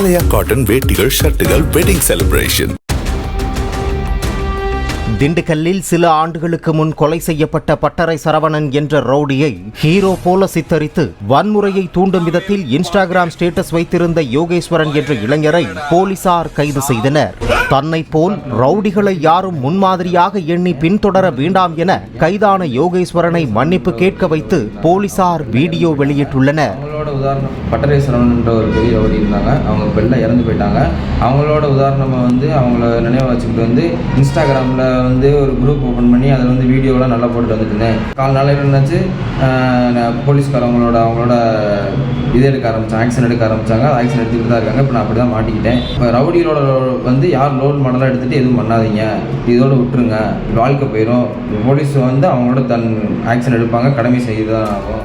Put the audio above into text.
ஆலயா cotton வேட்டிகள் ஷர்ட்டுகள் wedding celebration திண்டுக்கல்லில் சில ஆண்டுகளுக்கு முன் கொலை செய்யப்பட்ட பட்டறை சரவணன் என்ற ரவுடியை ஹீரோ போல சித்தரித்து வன்முறையை தூண்டும் விதத்தில் இன்ஸ்டாகிராம் ஸ்டேட்டஸ் வைத்திருந்த யோகேஸ்வரன் என்ற இளைஞரை போலீசார் கைது செய்தனர். தன்னை போல் ரவுடிகளை யாரும் முன்மாதிரியாக எண்ணி பின்தொடர வேண்டாம் என கைதான யோகேஸ்வரனை மன்னிப்பு கேட்க வைத்து போலீசார் வீடியோ வெளியிட்டுள்ளனர். அவங்களோட உதாரணம் பட்டரேஸ்வரன்ன்ற ஒரு பெரிய ரவுடி இருந்தாங்க. அவங்க பெண்ணில் இறந்து போயிட்டாங்க. அவங்களோட உதாரணமாக வந்து அவங்கள நினைவு வச்சுக்கிட்டு வந்து இன்ஸ்டாகிராமில் வந்து ஒரு குரூப் ஓப்பன் பண்ணி அதில் வந்து வீடியோலாம் நல்லா போட்டுட்டு வந்துட்டு இருந்தேன். கால் நாளைக்கு என்னாச்சு போலீஸ்காரவங்களோட அவங்களோட இது எடுக்க ஆரம்பித்தாங்க ஆக்ஷன் எடுக்க ஆரம்பித்தாங்க ஆக்ஷன் எடுத்துக்கிட்டு தான் இருக்காங்க. இப்போ நான் அப்படி தான் மாட்டிக்கிட்டேன். இப்போ ரவுடிகளோட வந்து யார் ரோல் மாடலாக எடுத்துகிட்டு எதுவும் பண்ணாதீங்க. இதோட விட்டுருங்க. வாழ்க்கை போயிடும் போலீஸ் வந்து அவங்களோட தன் ஆக்ஷன் எடுப்பாங்க. கடமை செய்து தான் ஆகும்.